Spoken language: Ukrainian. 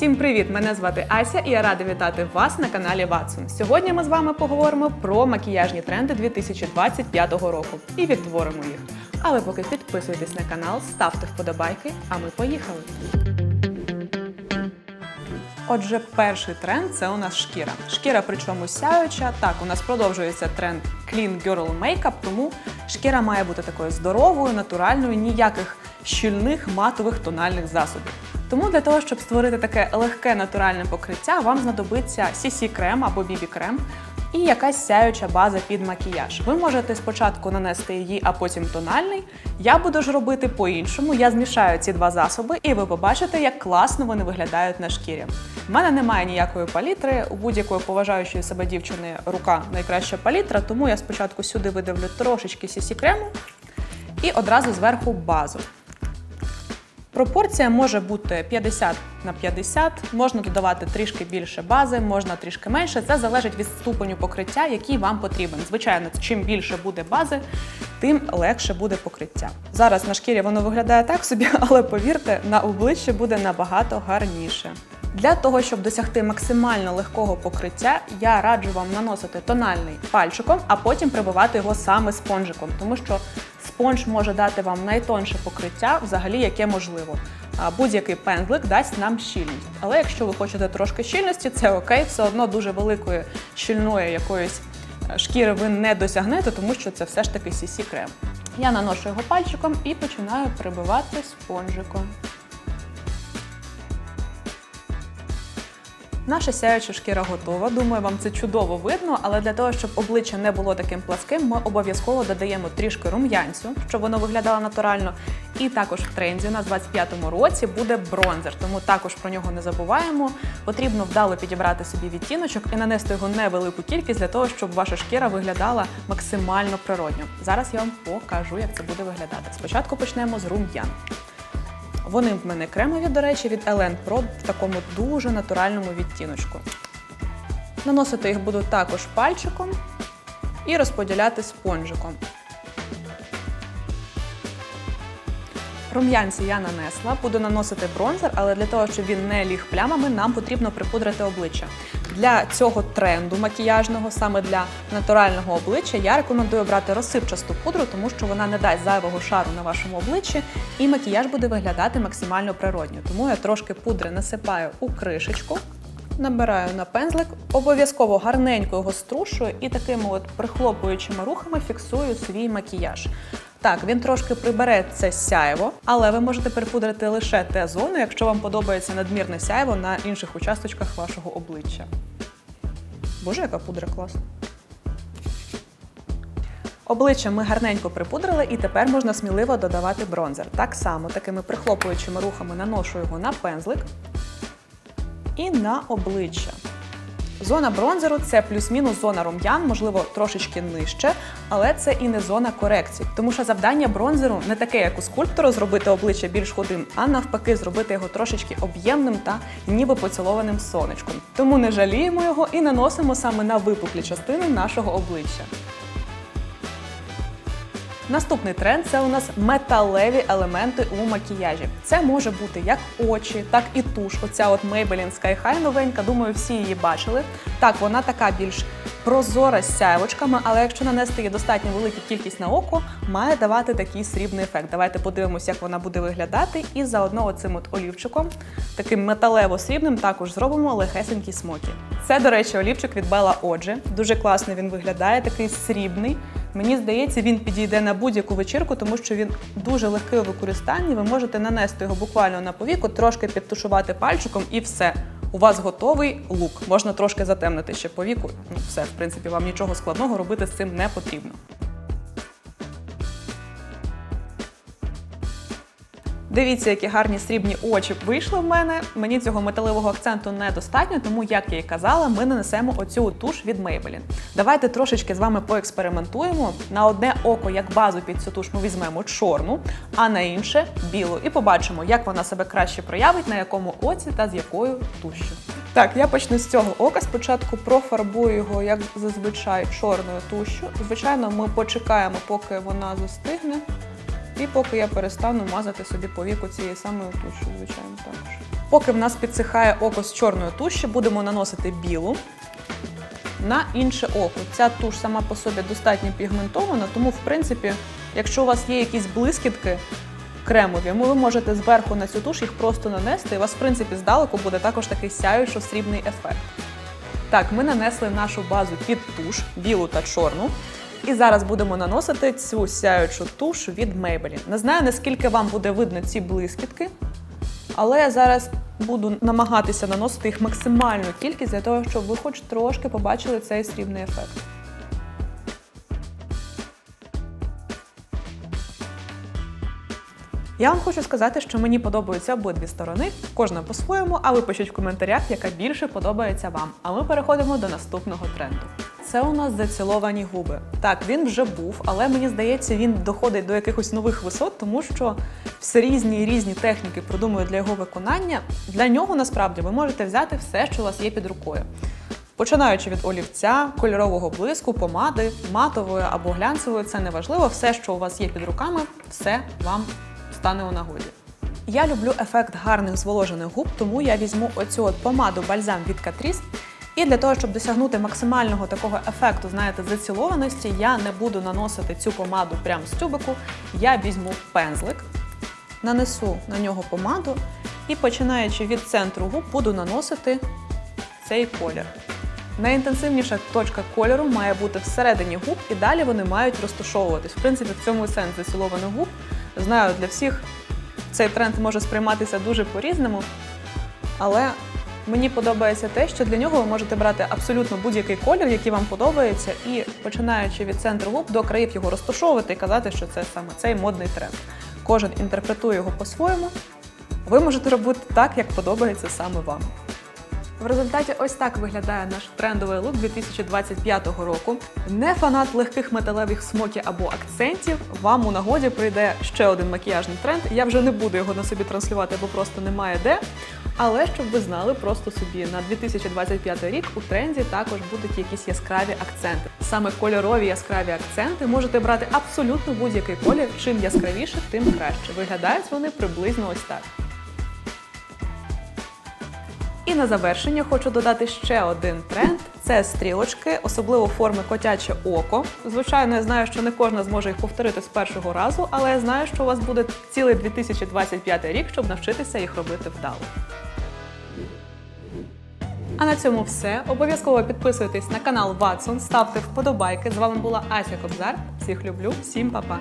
Всім привіт! Мене звати Ася і я рада вітати вас на каналі Watson. Сьогодні ми з вами поговоримо про макіяжні тренди 2025 року і відтворимо їх. Але поки підписуйтесь на канал, ставте вподобайки, а ми поїхали. Отже, перший тренд це у нас шкіра. Шкіра, причому сяюча. Так, у нас продовжується тренд Clean Girl Makeup, тому шкіра має бути такою здоровою, натуральною, ніяких щільних матових тональних засобів. Тому для того, щоб створити таке легке натуральне покриття, вам знадобиться CC крем або BB крем і якась сяюча база під макіяж. Ви можете спочатку нанести її, а потім тональний. Я буду ж робити по-іншому. Я змішаю ці два засоби, і ви побачите, як класно вони виглядають на шкірі. У мене немає ніякої палітри. У будь-якої поважаючої себе дівчини рука найкраща палітра, тому я спочатку сюди видавлю трошечки CC крему і одразу зверху базу. Пропорція може бути 50 на 50, можна додавати трішки більше бази, можна трішки менше. Це залежить від ступеню покриття, який вам потрібен. Звичайно, чим більше буде бази, тим легше буде покриття. Зараз на шкірі воно виглядає так собі, але повірте, на обличчі буде набагато гарніше. Для того, щоб досягти максимально легкого покриття, я раджу вам наносити тональний пальчиком, а потім прибивати його саме спонжиком, тому що спонж може дати вам найтонше покриття, взагалі яке можливо. Будь-який пензлик дасть нам щільність. Але якщо ви хочете трошки щільності, це окей, все одно дуже великої щільної якоїсь е, шкіри ви не досягнете, тому що це все ж таки CC крем. Я наношу його пальчиком і починаю прибивати спонжиком. Наша сяюча шкіра готова. Думаю, вам це чудово видно, але для того, щоб обличчя не було таким пласким, ми обов'язково додаємо трішки рум'янцю, щоб воно виглядало натурально. І також в тренді в 25-му році буде бронзер, тому також про нього не забуваємо. Потрібно вдало підібрати собі відтіночок і нанести його невелику кількість для того, щоб ваша шкіра виглядала максимально природньо. Зараз я вам покажу, як це буде виглядати. Спочатку почнемо з рум'ян. Вони в мене кремові, до речі, від Елен Pro в такому дуже натуральному відтіночку. Наносити їх буду також пальчиком і розподіляти спонжиком. Рум'янці я нанесла, буду наносити бронзер, але для того, щоб він не ліг плямами, нам потрібно припудрити обличчя. Для цього тренду макіяжного, саме для натурального обличчя, я рекомендую брати розсипчасту пудру, тому що вона не дасть зайвого шару на вашому обличчі, і макіяж буде виглядати максимально природньо. Тому я трошки пудри насипаю у кришечку. Набираю на пензлик, обов'язково гарненько його струшую і такими от прихлопуючими рухами фіксую свій макіяж. Так, він трошки прибере це сяйво, але ви можете перепудрити лише те зону, якщо вам подобається надмірне сяйво на інших участочках вашого обличчя. Боже, яка пудра класна. Обличчя ми гарненько припудрили, і тепер можна сміливо додавати бронзер. Так само, такими прихлопуючими рухами наношу його на пензлик і на обличчя. Зона бронзеру це плюс-мінус зона рум'ян, можливо, трошечки нижче, але це і не зона корекції. Тому що завдання бронзеру не таке, як у скульптора, зробити обличчя більш худим, а навпаки, зробити його трошечки об'ємним та ніби поцілованим сонечком. Тому не жаліємо його і наносимо саме на випуклі частини нашого обличчя. Наступний тренд це у нас металеві елементи у макіяжі. Це може бути як очі, так і туш. Оця от Maybelline Sky High новенька, думаю, всі її бачили. Так, вона така більш прозора з сяйвочками, але якщо нанести її достатньо велику кількість на око, має давати такий срібний ефект. Давайте подивимося, як вона буде виглядати. І заодно оцим от олівчиком, таким металево-срібним, також зробимо легесенькі смокі. Це, до речі, олівчик від Bella Odge. Дуже класно він виглядає, такий срібний. Мені здається, він підійде на будь-яку вечірку, тому що він дуже легкий у використанні. Ви можете нанести його буквально на повіку, трошки підтушувати пальчиком і все. У вас готовий лук. Можна трошки затемнити ще повіку. Ну, все, в принципі, вам нічого складного робити з цим не потрібно. Дивіться, які гарні срібні очі вийшли в мене. Мені цього металевого акценту недостатньо, тому, як я і казала, ми нанесемо оцю туш від Maybelline. Давайте трошечки з вами поекспериментуємо. На одне око, як базу під цю туш, ми візьмемо чорну, а на інше білу. І побачимо, як вона себе краще проявить, на якому оці та з якою тушшю. Так, я почну з цього ока. Спочатку профарбую його, як зазвичай, чорною тушшю. Звичайно, ми почекаємо, поки вона застигне. І поки я перестану мазати собі по віку цією самою тушю, звичайно, також. Поки в нас підсихає око з чорної туші, будемо наносити білу на інше око. Ця туш сама по собі достатньо пігментована, тому, в принципі, якщо у вас є якісь блискітки кремові, ви можете зверху на цю туш їх просто нанести, і у вас, в принципі, здалеку буде також такий сяючо-срібний ефект. Так, ми нанесли нашу базу під туш, білу та чорну. І зараз будемо наносити цю сяючу туш від Maybelline. Не знаю, наскільки вам буде видно ці блискітки, але я зараз буду намагатися наносити їх максимальну кількість для того, щоб ви хоч трошки побачили цей срібний ефект. Я вам хочу сказати, що мені подобаються обидві сторони, кожна по-своєму, а ви пишіть в коментарях, яка більше подобається вам. А ми переходимо до наступного тренду. Це у нас заціловані губи. Так, він вже був, але мені здається, він доходить до якихось нових висот, тому що все різні різні техніки продумують для його виконання. Для нього насправді ви можете взяти все, що у вас є під рукою. Починаючи від олівця, кольорового блиску, помади, матової або глянцевої, це не важливо. Все, що у вас є під руками, все вам стане у нагоді. Я люблю ефект гарних зволожених губ, тому я візьму оцю от помаду бальзам від Catrice. І для того, щоб досягнути максимального такого ефекту, знаєте, зацілованості, я не буду наносити цю помаду прямо з тюбику. Я візьму пензлик, нанесу на нього помаду і, починаючи від центру губ, буду наносити цей колір. Найінтенсивніша точка кольору має бути всередині губ, і далі вони мають розташовуватись. В принципі, в цьому і сенс зацілованих губ. Знаю, для всіх цей тренд може сприйматися дуже по-різному, але мені подобається те, що для нього ви можете брати абсолютно будь-який колір, який вам подобається, і починаючи від центру губ до країв його розташовувати і казати, що це саме цей модний тренд. Кожен інтерпретує його по-своєму. Ви можете робити так, як подобається саме вам. В результаті ось так виглядає наш трендовий лук 2025 року. Не фанат легких металевих смоків або акцентів. Вам у нагоді прийде ще один макіяжний тренд. Я вже не буду його на собі транслювати, бо просто немає де. Але щоб ви знали, просто собі на 2025 рік у тренді також будуть якісь яскраві акценти. Саме кольорові яскраві акценти можете брати абсолютно будь-який колір. Чим яскравіше, тим краще. Виглядають вони приблизно ось так. І на завершення хочу додати ще один тренд: це стрілочки, особливо форми котяче око. Звичайно, я знаю, що не кожна зможе їх повторити з першого разу, але я знаю, що у вас буде цілий 2025 рік, щоб навчитися їх робити вдало. А на цьому все. Обов'язково підписуйтесь на канал Ватсон, ставте вподобайки. З вами була Ася Кобзар. Всіх люблю, всім па-па!